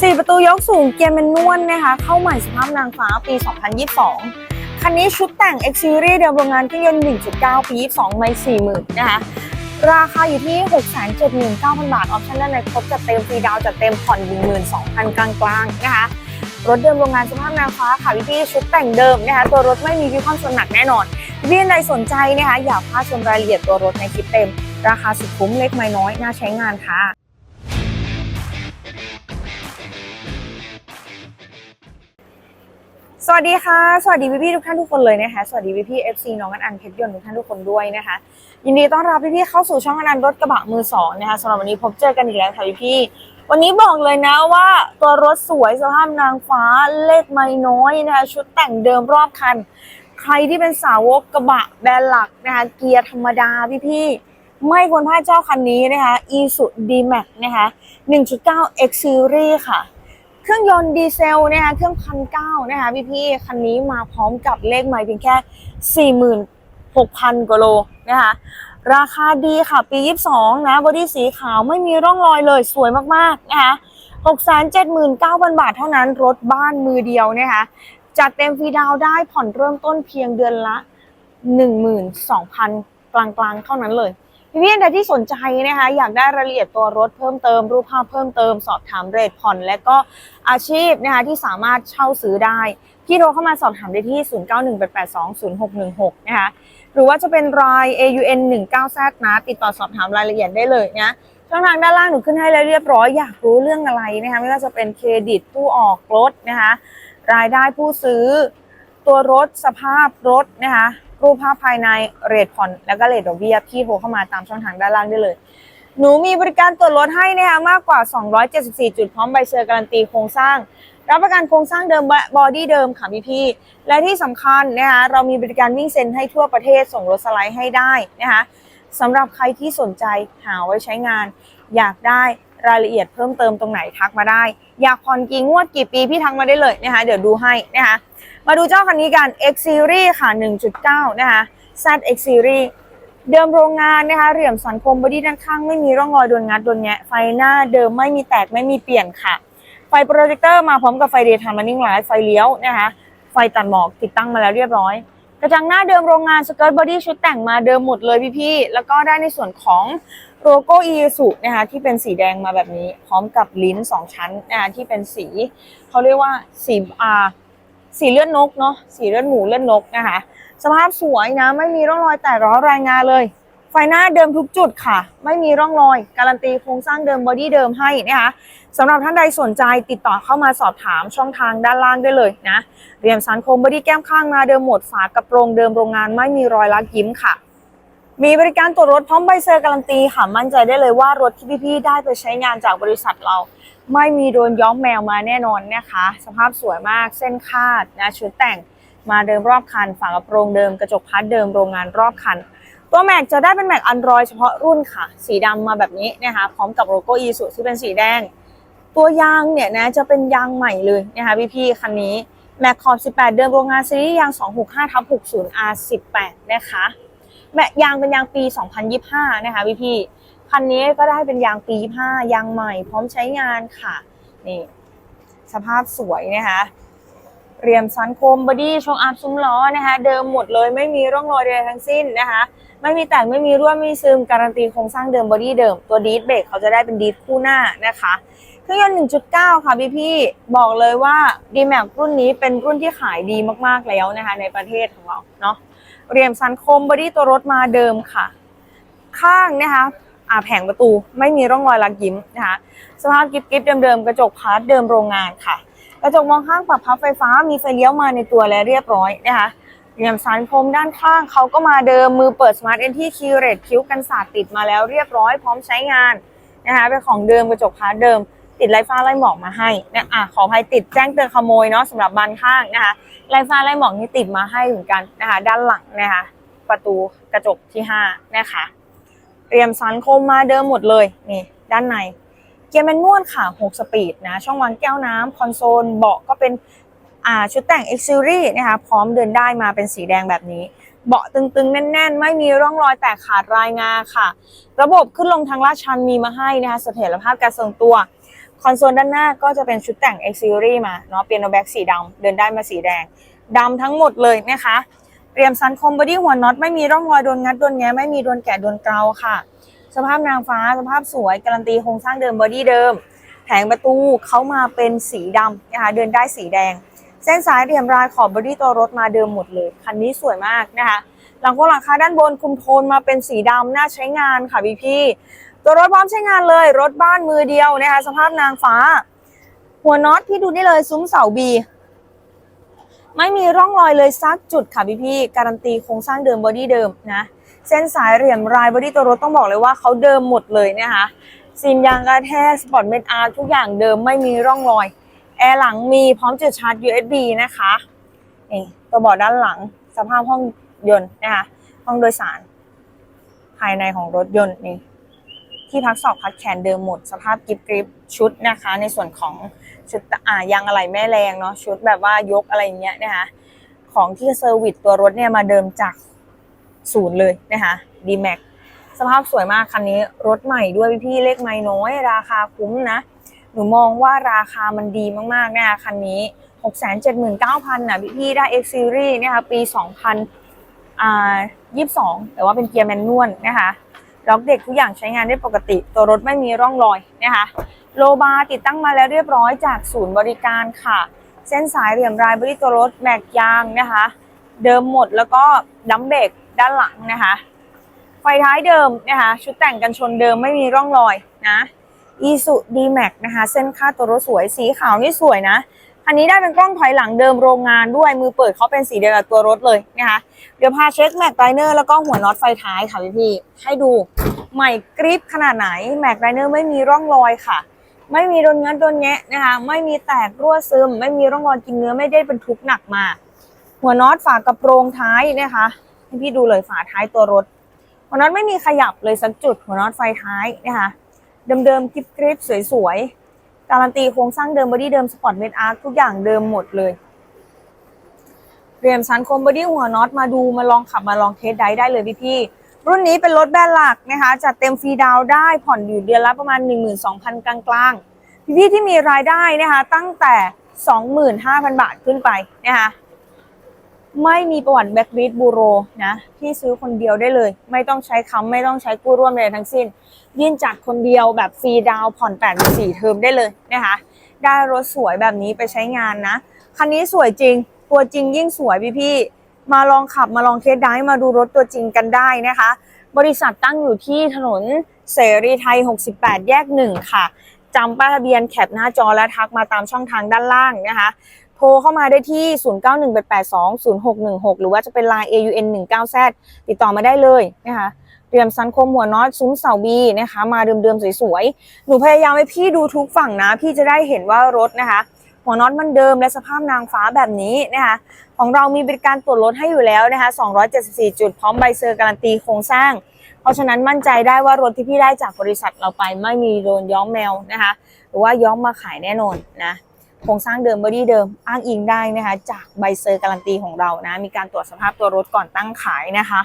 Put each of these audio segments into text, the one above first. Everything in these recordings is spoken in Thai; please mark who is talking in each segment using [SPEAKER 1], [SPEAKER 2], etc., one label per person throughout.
[SPEAKER 1] 4ประตูยกสูงเกียร์แมนนวลนะคะ เข้าใหม่สภาพนางฟ้าปี 2022 คันนี้ชุดแต่ง X Series เดิมโรงงานเครื่องยนต์ 1.9 ปี 22 ไม่ 40,000 นะคะ ราคาอยู่ที่ 679,000 บาท ออปชั่นด้านในครบจัดเต็มฟรีดาวจัดเต็มผ่อน 12,000 กลางๆนะคะ รถเดิมโรงงานสภาพนางฟ้าค่ะพี่ๆชุดแต่งเดิมนะคะ ตัวรถไม่มีวิความชนหนักแน่นอนพี่ใดสนใจนะคะ อยากพลาดชมรายละเอียดตัวรถในคลิปเต็ม ราคาสุดคุ้มเล็กไม่น้อยน่าใช้งานค่ะ สวัสดีค่ะ สวัสดีพี่ๆทุกท่านทุกคนเลยนะคะ สวัสดีพี่ๆ FC น้องกันอันเพชรยนต์ทุกท่านทุกคนด้วยนะคะ ยินดีต้อนรับพี่ๆเข้าสู่ช่องกันอันรถกระบะมือสองนะคะสำหรับวันนี้พบเจอกันอีกแล้วค่ะพี่ๆวันนี้บอกเลยนะว่าตัวรถสวยสภาพนางฟ้าเลขไม่น้อยนะคะชุดแต่งเดิมรอบคัน ใครที่เป็นสาวกกระบะแบรนด์หลักนะคะเกียร์ธรรมดาพี่ๆไม่ควรพลาดเจ้าคันนี้นะคะ e s u d max นะคะ 1.9 x series ค่ะ เครื่องยนต์ดีเซลนะคะเครื่องพันเก้านะคะพี่พี่ๆคันนี้มาพร้อมกับเลขไมล์เพียงแค่ 46,000กว่าโลนะคะราคาดีค่ะปี 22 นะบอดี้สีขาวไม่มีร่องรอยเลยสวยมากๆนะคะ679,000 บาทเท่านั้นรถบ้านมือเดียวนะคะจัดเต็มฟรีดาวได้ผ่อนเริ่มต้นเพียงเดือนละ 12,000 กลางๆ เท่านั้นเลย พี่พี่ๆท่านใดที่สนใจนะคะ อยากได้รายละเอียดตัวรถเพิ่มเติม รูปภาพเพิ่มเติม สอบถามเรทผ่อน และก็อาชีพนะคะที่สามารถเช่าซื้อได้ พี่โทรเข้ามาสอบถามได้ที่ 0918820616 นะคะ หรือว่าจะเป็นราย AUN 19 z นะติดต่อสอบถามรายละเอียดได้เลยนะช่องทางด้านล่างหนูขึ้นให้แล้วเรียบร้อยอยากรู้เรื่องอะไรนะคะไม่ว่าจะเป็นเครดิตผู้ออกรถนะคะรายได้ผู้ซื้อ ตัวรถสภาพรถนะคะ รูปภาพภายในเรทผ่อน แล้วก็เรทดอกเบี้ยพี่โทรเข้ามาตามช่องทางด้านล่างได้เลย หนูมีบริการตรวจรถให้นะคะมากกว่า 274 จุดพร้อมใบเซอร์การันตีโครงสร้าง รับประกันโครงสร้างเดิมบอดี้เดิมค่ะพี่พี่และที่สำคัญนะคะเรามีบริการวิ่งเซ็นให้ทั่วประเทศส่งรถสไลด์ให้ได้นะคะสำหรับใครที่สนใจหาไว้ใช้งานอยากได้ รายละเอียดเพิ่มเติมตรงไหนทักมาได้ อยากผ่อนกี่งวดกี่ปีพี่ทักมาได้เลยนะคะ เดี๋ยวดูให้นะคะ มาดูเจ้าคันนี้กัน X Series ค่ะ 1.9 นะคะ Z X Series เดิมโรงงานนะคะเหลี่ยมสันคมบอดี้ด้านข้างไม่มีร่องรอยโดนงัดโดนแงะไฟหน้าเดิมไม่มีแตกไม่มีเปลี่ยนค่ะ ไฟโปรเจคเตอร์มาพร้อมกับไฟเดย์ไทม์มันนิ่งไลท์ไฟเลี้ยวนะคะ ไฟตัดหมอกติดตั้งมาแล้วเรียบร้อย กระจังหน้าเดิมโรงงานสเกิร์ตบอดี้ชุดแต่งมาเดิมหมดเลยพี่ๆแล้วก็ได้ในส่วนของ โลโก้อีสุนะคะที่เป็นสีแดงมาแบบนี้ พร้อมกับลิ้น2ชั้นนะคะที่เป็นสีเขาเรียกว่าสีอ่าสีเลือดนกเนาะสีเลือดหมูเลือดนกนะคะ สภาพสวยนะ ไม่มีร่องรอยแตกร้าวรายงานเลย ไฟหน้าเดิมทุกจุดค่ะ ไม่มีร่องรอย การันตีโครงสร้างเดิมบอดี้เดิมให้นะคะสำหรับท่านใดสนใจติดต่อเข้ามาสอบถามช่องทางด้านล่างได้เลยนะเรียมสันโคมบอดี้แก้มข้างมาเดิมหมดฝากระโปรงเดิมโรงงานไม่มีรอยลักยิ้มค่ะ มีบริการตรวจรถพร้อมใบเซอร์การันตีค่ะ มั่นใจได้เลยว่ารถที่พี่ๆได้ไปใช้งานจากบริษัทเรา ไม่มีโดนย้อมแมวมาแน่นอนนะคะ สภาพสวยมากเส้นคาดนะชุดแต่งมาเดิมรอบคันฝากระโปรงเดิมกระจกพัดเดิมโรงงานรอบคัน ตัวแม็กจะได้เป็นแม็กอันรอยเฉพาะรุ่นค่ะ สีดำมาแบบนี้นะคะ พร้อมกับโลโก้อีสุที่เป็นสีแดง ตัวยางเนี่ยนะจะเป็นยางใหม่เลยนะคะพี่ๆคันนี้แม็กขอบ 18 เดิมโรงงานซีรีส์ยาง 265ทับ 60 R18 นะคะ แม็กยางเป็นยางปี 2025 นะคะพี่ๆคันนี้ก็ได้เป็นยางปี 25 ยางใหม่ พร้อมใช้งานค่ะ นี่ สภาพสวยนะคะเรียมซันโคมบอดี้ช่องอัพซุ้มล้อนะคะ เดิมหมดเลยไม่มีร่องรอยใดทั้งสิ้นนะคะ ไม่มีแตกไม่มีรั่วไม่มีซึมการันตีโครงสร้างเดิมบอดี้เดิม ตัวดีดเบรกเขาจะได้เป็นดีดคู่หน้านะคะเครื่องยนต์ 1.9 ค่ะพี่พี่บอกเลยว่า d m a x รุ่นนี้เป็นรุ่นที่ขายดีมากๆแล้วนะคะ ในประเทศของเราเนาะ เรียมซันคมบอดี้ตัวรถมาเดิมค่ะ ข้างนะคะอ่าแผงประตูไม่มีร่องรอยลักยิ้มนะคะสภาพกิฟกิฟเดิมๆกระจกพาร์ทเดิมโรงงานค่ะ กระจกมองข้างปรับพับไฟฟ้ามีไฟเลี้ยวมาในตัวและเรียบร้อยนะคะเหลี่ยมสันคมด้านข้างเขาก็มาเดิมมือเปิดสมาร์ทเอนที่คีเรทคิ้วกันสาดติดมาแล้วเรียบร้อยพร้อมใช้งานนะคะเป็นของเดิมกระจกพาร์ทเดิม ติดไลฟ้าไล่หมอกมาให้นะอะขออภัยติดแจ้งเตือนขโมยเนาะสำหรับบานข้างนะคะไลฟ้าไล่หมอกนี่ติดมาให้เหมือนกันนะคะด้านหลังนะคะประตูกระจกที่ห้านะคะเตรียมสันคมมาเดิมหมดเลยนี่ด้านใน เกียร์แมนนวลค่ะ 6 สปีดนะ ช่องวางแก้วน้ำคอนโซลเบาะก็เป็นอ่าชุดแต่ง X Series นะคะ พร้อมเดินได้มาเป็นสีแดงแบบนี้ เบาะตึงๆ แน่น ๆ ไม่มีร่องรอยแตกขาดรายงาค่ะ ระบบขึ้นลงทางลาดชันมีมาให้นะคะ เสถียรภาพการทรงตัว คอนโซลด้านหน้าก็จะเป็นชุดแต่ง X Series มาเนาะเปียโนแบ็กสีดำเดินได้มาสีแดงดำทั้งหมดเลยนะคะเตรียมซันคอมบอดี้หัวน็อตไม่มีร่องรอยโดนงัดโดนแงะไม่มีโดนแกะโดนเกลาค่ะ สภาพนางฟ้าสภาพสวยการันตีโครงสร้างเดิมบอดี้เดิม แผงประตูเขามาเป็นสีดำนะคะเดินได้สีแดง เส้นสายเหลี่ยมรายขอบบอดี้ตัวรถมาเดิมหมดเลยคันนี้สวยมากนะคะหลังครงหลังคาด้านบนคุมโทนมาเป็นสีดำน่าใช้งานค่ะพี่พี่ ตัวรถพร้อมใช้งานเลย รถบ้านมือเดียวนะคะสภาพนางฟ้า หัวน็อตพี่ดูนี่เลยซุ้มเสาบีไม่มีร่องรอยเลยสักจุดค่ะพี่พี่การันตีโครงสร้างเดิมบอดี้เดิมนะเส้นสายเหลี่ยมรายบอดี้ตัวรถต้องบอกเลยว่าเขาเดิมหมดเลยนะคะซีนยางกระแทกสปอร์ตเมทอาร์ทุกอย่างเดิมไม่มีร่องรอย แอร์หลังมีพร้อมจุดชาร์จ USB นะคะนี่ตัวเบาะด้านหลังสภาพห้องยนต์นะคะห้องโดยสาร ภายในของรถยนต์นี่ ที่พักศอกพักแขนเดิมหมด สภาพกิฟกริปชุดนะคะ ในส่วนของชุดอ่ายางอะไหล่แม่แรงเนาะชุดแบบว่ายกอะไรอย่างเงี้ยนะคะของที่เซอร์วิสตัวรถเนี่ยมาเดิมจากศูนย์เลยนะคะ d m a x สภาพสวยมากคันนี้รถใหม่ด้วยพี่ๆเลขไม่น้อย ราคาคุ้มนะหนูมองว่าราคามันดีมากๆนะคะคันนี้ 679,000นะพี่พี่ได้ X Series นะคะปี 2000อ่า22 แต่ว่าเป็นเกียร์แมนนวลนะคะ ล็อกเด็กทุกอย่างใช้งานได้ปกติ ตัวรถไม่มีร่องรอยนะคะ โลบาร์ติดตั้งมาแล้วเรียบร้อยจากศูนย์บริการค่ะ เส้นสายเหลี่ยมรายบริตัวรถแม็กยางนะคะ เดิมหมดแล้วก็ดัมเบรกด้านหลังนะคะ ไฟท้ายเดิมนะคะ ชุดแต่งกันชนเดิมไม่มีร่องรอยนะอีสุดีแม็กนะคะ เส้นค่าตัวรถสวยสีขาวนี่สวยนะ คันนี้ได้เป็นกล้องถอยหลังเดิมโรงงานด้วยมือเปิดเขาเป็นสีเดียวกับตัวรถเลยนะคะเดี๋ยวพาเช็คแม็กไลเนอร์แล้วก็หัวน็อตไฟท้ายค่ะพี่พี่ให้ดูใหม่กริปขนาดไหนแม็กไลเนอร์ไม่มีร่องรอยค่ะ ไม่มีโดนงัดโดนแงะนะคะไม่มีแตกรั่วซึม ไม่มีร่องรอยกินเนื้อไม่ได้เป็นทุกข์หนักมา หัวน็อตฝากระโปรงท้ายนะคะให้พี่ดูเลยฝาท้ายตัวรถ หัวน็อตไม่มีขยับเลยสักจุดหัวน็อตไฟท้ายนะคะเดิมๆกริบกริบสวยๆ การันตีโครงสร้างเดิมบอดี้เดิมสปอร์ตเมดอาร์ทุกอย่างเดิมหมดเลยเรียมสันคมบอดี้หัวน็อตมาดูมาลองขับมาลองเทสได้ได้เลยพี่ๆรุ่นนี้เป็นรถแบรนด์หลักนะคะจัดเต็มฟรีดาวได้ผ่อนอยู่เดือนละประมาณ 12,000 กลางๆพี่ๆที่มีรายได้นะคะตั้งแต่ 25,000 บาทขึ้นไปนะคะ ไม่มีประวัติแบ็กรีดบูโรนะพี่ซื้อคนเดียวได้เลย ไม่ต้องใช้ค้ำไม่ต้องใช้กู้ร่วมใดทั้งสิ้น ยื่นจัดคนเดียวแบบฟรีดาวน์ผ่อน8ปดสี่เทอมได้เลยนะคะได้รถสวยแบบนี้ไปใช้งานนะ คันนี้สวยจริง ตัวจริงยิ่งสวยพี่พี่มาลองขับมาลองเทสได้มาดูรถตัวจริงกันได้นะคะ บริษัทตั้งอยู่ที่ถนนเสรีไทย 68 แยก 1 ค่ะจำป้ายทะเบียนแคปหน้าจอและทักมาตามช่องทางด้านล่างนะคะ โทรเข้ามาได้ที่ 0918820616 หรือว่าจะเป็น Line AUN 19 z ติดต่อมาได้เลยนะคะเตรียมซันคมหัวน็อตซุ้มเสาบีนะคะ มาเดิมๆสวยๆ หนูพยายามให้พี่ดูทุกฝั่งนะ พี่จะได้เห็นว่ารถนะคะ หัวน็อตมันเดิมและสภาพนางฟ้าแบบนี้นะคะ ของเรามีบริการตรวจรถให้อยู่แล้วนะคะ 274 จุดพร้อมใบเซอร์การันตีโครงสร้าง เพราะฉะนั้นมั่นใจได้ว่ารถที่พี่ได้จากบริษัทเราไปไม่มีโดนย้อมแมวนะคะ หรือว่าย้อมมาขายแน่นอนนะ โครงสร้างเดิมบอดี้เดิมอ้างอิงได้นะคะ จากใบเซอร์การันตีของเรานะ มีการตรวจสภาพตัวรถก่อนตั้งขายนะคะ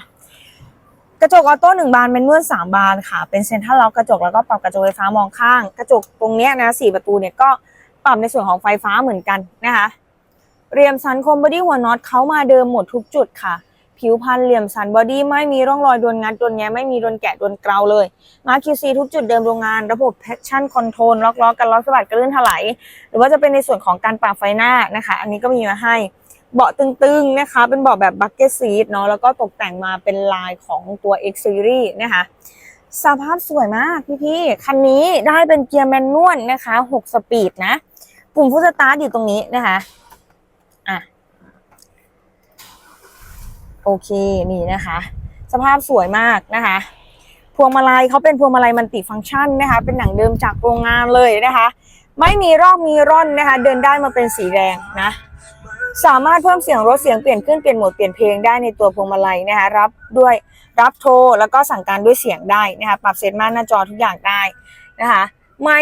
[SPEAKER 1] กระจกออโต้หนึ่งบานเป็นนวดสามบานค่ะ เป็นเซ็นทรัลล็อกกระจกแล้วก็ปรับกระจกไฟฟ้ามองข้าง กระจกตรงเนี้ยนะสี่ประตูเนี่ยก็ปรับในส่วนของไฟฟ้าเหมือนกันนะคะ เรียมสันคมบอดี้หัวน็อตเขามาเดิมหมดทุกจุดค่ะ ผิวพันเหลี่ยมสันบอดี้ไม่มีร่องรอยโดนงัดโดนแงะไม่มีโดนแกะโดนเกลาเลย มา QC ทุกจุดเดิมโรงงาน ระบบ traction control ล็อกล้อกันล้อสะบัดกระลื่นถลายหรือว่าจะเป็นในส่วนของการปรับไฟหน้านะคะ อันนี้ก็มีมาให้เบาะตึงๆนะคะ เป็นเบาะแบบ bucket seat เนาะแล้วก็ตกแต่งมาเป็นลายของตัว X Series นะคะสภาพสวยมากพี่ๆคันนี้ได้เป็นเกียร์แมนนวลนะคะ 6 สปีดนะ ปุ่มฟุตสตาร์ทอยู่ตรงนี้นะคะ โอเคนี่นะคะ สภาพสวยมากนะคะ พวงมาลัยเขาเป็นพวงมาลัยมันติฟังก์ชันนะคะ เป็นหนังเดิมจากโรงงานเลยนะคะ ไม่มีรอกมีร่อนนะคะ เดินได้มาเป็นสีแดงนะ สามารถเพิ่มเสียงรถเสียงเปลี่ยนขึ้นเปลี่ยนโหมดเปลี่ยนเพลงได้ในตัวพวงมาลัยนะคะ รับด้วยรับโทรแล้วก็สั่งการด้วยเสียงได้นะคะ ปรับเซตมาหน้าจอทุกอย่างได้นะคะ ไม่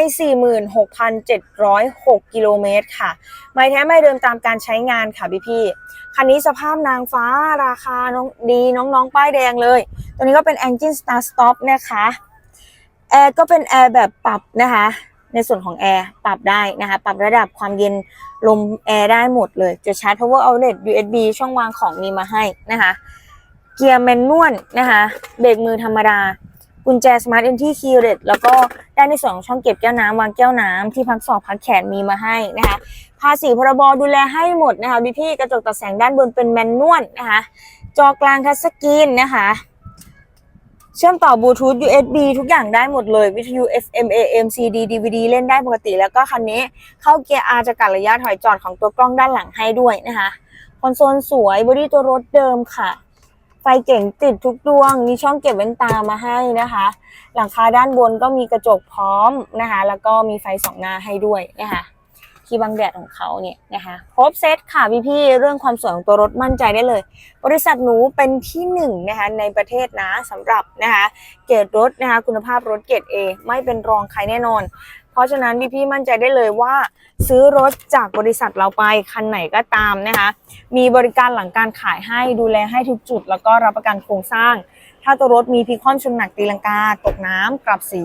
[SPEAKER 1] 46,706 กิโลเมตรค่ะ ไม่แท้ไม่เดิมตามการใช้งานค่ะพี่พี่คันนี้สภาพนางฟ้าราคาน้องดีน้องๆ ป้ายแดงเลย ตัวนี้ก็เป็น Engine Start Stop นะคะแอร์ก็เป็นแอร์แบบปรับนะคะ ในส่วนของแอร์ปรับได้นะคะ ปรับระดับความเย็นลมแอร์ได้หมดเลยจะชาร์จ power outlet USB ช่องวางของมีมาให้นะคะ เกียร์แมนนวลนะคะ เบรกมือธรรมดา กุญแจ Smart Entry Key Red แล้วก็ได้ในส่วนของช่องเก็บแก้วน้ำวางแก้วน้ำที่พักศอกพักแขนมีมาให้นะคะภาษีพรบดูแลให้หมดนะคะพี่พี่กระจกตัดแสงด้านบนเป็นแมนนวลนะคะจอกลางทัชสกรีนนะคะเชื่อมต่อบลูทูธ USB ทุกอย่างได้หมดเลย วิทยุ FM AM CD DVD เล่นได้ปกติ แล้วก็คันนี้เข้าเกียร์ R จะกัดระยะถอยจอดของตัวกล้องด้านหลังให้ด้วยนะคะ คอนโซลสวยบอดี้ตัวรถเดิมค่ะ ไฟเก่งติดทุกดวง มีช่องเก็บแว่นตามาให้นะคะ หลังคาด้านบนก็มีกระจกพร้อมนะคะ แล้วก็มีไฟสองหน้าให้ด้วยนะคะที่บังแดดของเขาเนี่ยนะคะครบเซตค่ะพี่ๆเรื่องความสวยของตัวรถมั่นใจได้เลย บริษัทหนูเป็นที่หนึ่งนะคะในประเทศนะสำหรับนะคะเกรดรถนะคะคุณภาพรถเกรด A ไม่เป็นรองใครแน่นอน เพราะฉะนั้นพี่ๆมั่นใจได้เลยว่า ซื้อรถจากบริษัทเราไปคันไหนก็ตามนะคะ มีบริการหลังการขายให้ดูแลให้ทุกจุด แล้วก็รับประกันโครงสร้าง ถ้าตัวรถมีพิคว่ำชนหนักตีลังกา ตกน้ำกลับสี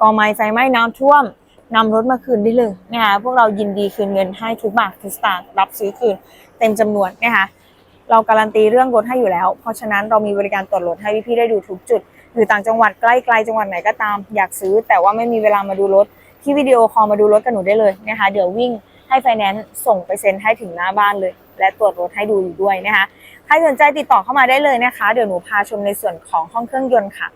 [SPEAKER 1] กอไม้ไฟไหม้น้ำท่วมนำรถมาคืนได้เลยนะคะพวกเรายินดีคืนเงินให้ทุกบาททุกสตางค์รับซื้อคืนเต็มจำนวนนะคะเราการันตีเรื่องรถให้อยู่แล้ว เพราะฉะนั้นเรามีบริการตรวจรถให้พี่ๆได้ดูทุกจุด อยู่ต่างจังหวัดใกล้ไกลจังหวัดไหนก็ตามอยากซื้อ แต่ว่าไม่มีเวลามาดูรถ ที่วิดีโอคอลมาดูรถกับหนูได้เลยนะคะ เดี๋ยววิ่งให้ไฟแนนซ์ส่งไปเซ็นให้ถึงหน้าบ้านเลย และตรวจรถให้ดูอยู่ด้วยนะคะใครสนใจติดต่อเข้ามาได้เลยนะคะ เดี๋ยวหนูพาชมในส่วนของห้องเครื่องยนต์ค่ะ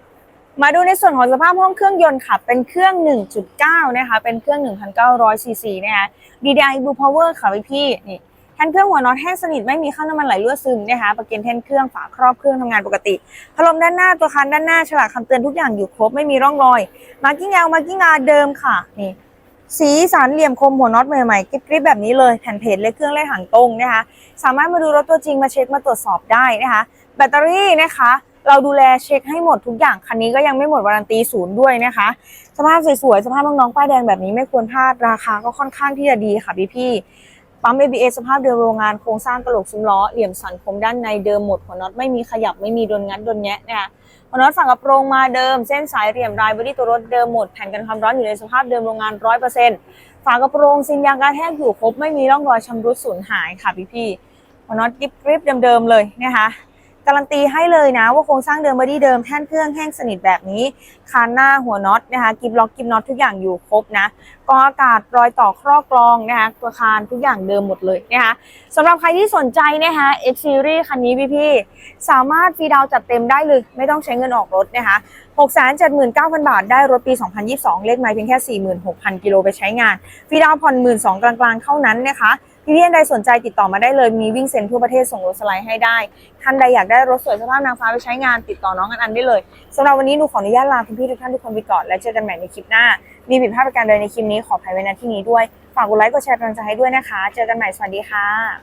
[SPEAKER 1] มาดูในส่วนของสภาพห้องเครื่องยนต์ค่ะ เป็นเครื่อง 1.9 นะคะ เป็นเครื่อง 1,900ซีซีนะคะ DDI Blue Power ค่ะพี่ๆนี่ แท่นเครื่องหัวน็อตแห้งสนิทไม่มีข้างน้ำมันไหลรั่วซึมนะคะประกันแท่นเครื่องฝาครอบเครื่องทำงานปกติพัดลมด้านหน้าตัวคันด้านหน้าฉลากคำเตือนทุกอย่างอยู่ครบไม่มีร่องรอยมาร์กิ้งแอลมาร์กิ้งอาเดิมค่ะนี่สีสันเหลี่ยมคมหัวน็อตใหม่ๆกริบๆแบบนี้เลยแผ่นเพจและเครื่องเล่นหางตรงนะคะ สามารถมาดูรถตัวจริงมาเช็คมาตรวจสอบได้นะคะ แบตเตอรี่นะคะ เราดูแลเช็คให้หมดทุกอย่างคันนี้ก็ยังไม่หมดวารันตีศูนย์ด้วยนะคะ สภาพสวยๆสภาพน้องๆป้ายแดงแบบนี้ไม่ควรพลาดราคาก็ค่อนข้างที่จะดีค่ะพี่ๆ ปั๊ม ABS สภาพเดิมโรงงานโครงสร้างกระโหลกซุ้มล้อเหลี่ยมสันคมด้านในเดิมหมดหัวน็อตไม่มีขยับไม่มีโดนงัดโดนแงะนะคะหัวน็อตฝั่งกระโปรงมาเดิม เส้นสายเหลี่ยมรายบอดี้ตัวรถเดิมหมดแผ่นกันความร้อนอยู่ในสภาพเดิมโรงงานร้อยเปอร์เซ็นต์ฝากระโปรงซินยางกระแทกอยู่ครบไม่มีร่องรอยชำรุดสูญหายค่ะพี่ๆหัวน็อตกริบกริบเดิมๆเลยนะคะ การันตีให้เลยนะว่าโครงสร้างเดิมบอดี้เดิมแท่นเครื่องแห้งสนิทแบบนี้คานหน้าหัวน็อตนะคะกิบล็อกกิบน็อตทุกอย่างอยู่ครบนะกองอากาศรอยต่อครอบกรองนะคะตัวคานทุกอย่างเดิมหมดเลยนะคะสำหรับใครที่สนใจนะคะ X Series คันนี้พี่ๆสามารถฟรีดาวจัดเต็มได้เลยไม่ต้องใช้เงินออกรถนะคะ679,000 บาท ได้รถปี 2022 เลขไม้เพียงแค่ 46,000 กิโลไปใช้งานฟรีดาวผ่อน 12,000กลางๆเท่านั้นนะคะ พี่ๆใดสนใจติดต่อมาได้เลยมีวิ่งเซ็นทั่วประเทศส่งรถสไลด์ให้ได้ท่านใดอยากได้รถสวยสภาพนางฟ้าไปใช้งานติดต่อน้องอันอันได้เลยสำหรับวันนี้หนูขออนุญาตลาคุณพี่ทุกท่านทุกคนไปก่อนและเจอกันใหม่ในคลิปหน้า มีผิดพลาดประการใดในคลิปนี้ขออภัยไว้ณที่นี้ด้วยฝากกดไลค์กดแชร์กำลังใจให้ด้วยนะคะ เจอกันใหม่สวัสดีค่ะ